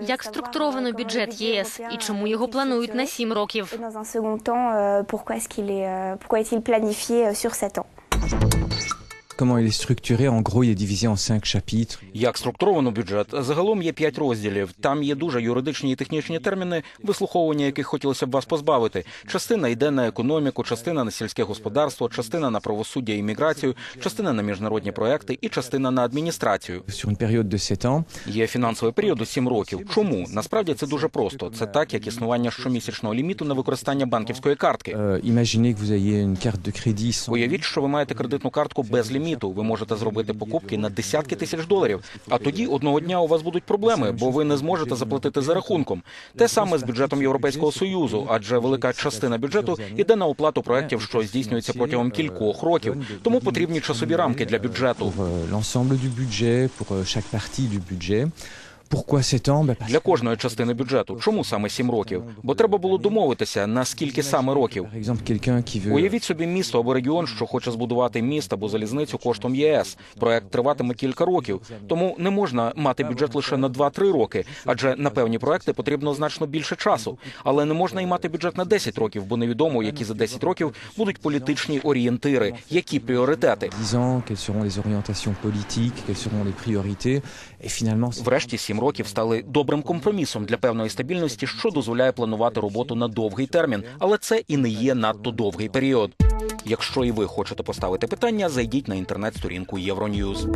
Як структуровано euh, бюджет ЄС і euh, чому його планують на structuré? років? Dans un second temps, euh, pourquoi est-ce qu'il est, euh, pourquoi est-il planifié euh, sur 7 ans Як структуровано бюджет? Загалом є п'ять розділів. Там є дуже юридичні і технічні терміни, вислуховування яких хотілося б вас позбавити. Частина йде на економіку, частина на сільське господарство, частина на правосуддя і міграцію, частина на міжнародні проекти і частина на адміністрацію. Sur une période de 7 ans, Є фінансовий період у 7 років. Чому? Насправді це дуже просто. Це так, як існування щомісячного ліміту на використання банківської картки. euh. Уявіть, що ви маєте кредитну картку без ліміту. Ви можете зробити покупки на десятки тисяч доларів. А тоді одного дня у вас будуть проблеми, бо ви не зможете заплатити за рахунком. Те саме з бюджетом Європейського союзу, адже велика частина бюджету йде на оплату проєктів, що здійснюються протягом кількох років. Тому потрібні часові рамки для бюджету. 7 Для кожної частини бюджету. Чому саме сім років? Бо треба було домовитися на скільки саме років. Уявіть собі місто або регіон, що хоче збудувати міст або залізницю коштом ЄС. Проект триватиме кілька років, тому не можна мати бюджет лише на 2-3 роки, адже на певні проекти потрібно значно більше часу. Але не можна й мати бюджет на 10 років, бо невідомо, які за 10 років будуть політичні орієнтири, які пріоритети. 10 ans, quelles seront les orientations politiques, quelles seront les priorités. Et finalement, c'est- Врешті сім років стали добрим компромісом для певної стабільності, що дозволяє планувати роботу на довгий термін, але це і не є надто довгий період. Якщо і ви хочете поставити питання, зайдіть на інтернет-сторінку Євроньюз.